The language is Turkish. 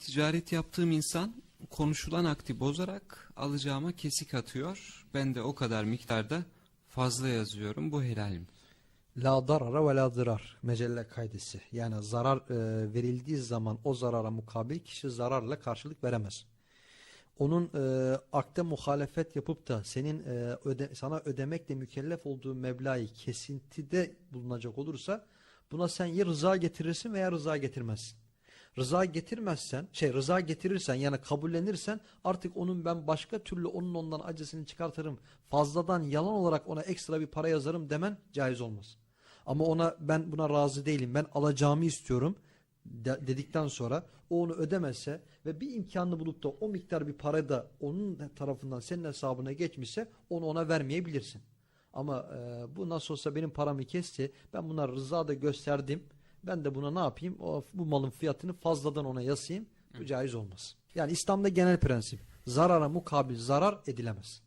Ticaret yaptığım insan konuşulan akdi bozarak alacağıma kesik atıyor. Ben de o kadar miktarda fazla yazıyorum. Bu helal mi? La darara ve la dırar mecelle kaydesi. Yani zarar e, verildiği zaman o zarara mukabil kişi zararla karşılık veremez. Onun e, akde muhalefet yapıp da senin e, öde, sana ödemekle mükellef olduğu meblağı kesintide bulunacak olursa buna sen ya rıza getirirsin veya rıza getirmezsin. Rıza getirmezsen, şey rıza getirirsen yani kabullenirsen artık onun ben başka türlü onun ondan acısını çıkartırım. Fazladan yalan olarak ona ekstra bir para yazarım demen caiz olmaz. Ama ona ben buna razı değilim. Ben alacağımı istiyorum de- dedikten sonra o onu ödemezse ve bir imkanını bulup da o miktar bir para da onun tarafından senin hesabına geçmişse onu ona vermeyebilirsin. Ama e, bu nasıl olsa benim paramı kesti. Ben buna rıza da gösterdim. Ben de buna ne yapayım? O, bu malın fiyatını fazladan ona yasayım. Bu caiz olmaz. Yani İslam'da genel prensip. Zarara mukabil zarar edilemez.